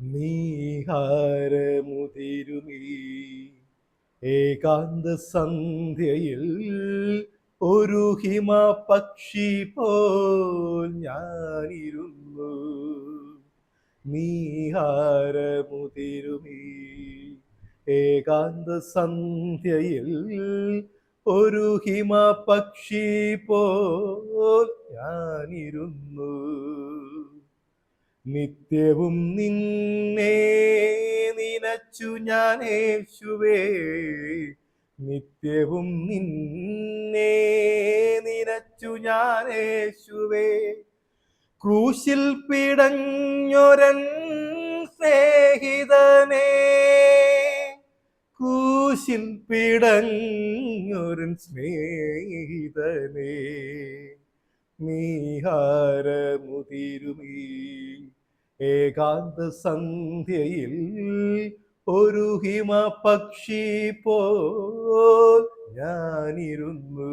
നീഹാരമുതിരുമീ ഏകാന്ത സന്ധ്യയിൽ ഒരു ഹിമ പക്ഷി പോൽ ഞാനിരുന്നു. നീഹാരമുതിരുമീ ഏകാന്ത സന്ധ്യയിൽ ഒരു ഹിമ പക്ഷി പോൽ ഞാനിരുന്നു. നിത്യവും നിന്നെ നിനച്ചു ഞാൻ യേശുവേ. നിത്യവും നിന്നെ നിനച്ചു ഞാൻ യേശുവേ. ക്രൂശിൽ പിടഞ്ഞൊരൻ സ്നേഹിതനേ. ക്രൂശിൽ പിടഞ്ഞൊരൻ സ്നേഹിതനേ. നീഹാരമുതിരുമീ ഏകാന്ത സന്ധ്യയിൽ ഒരു ഹിമ പക്ഷി ഞാനിരുന്നു.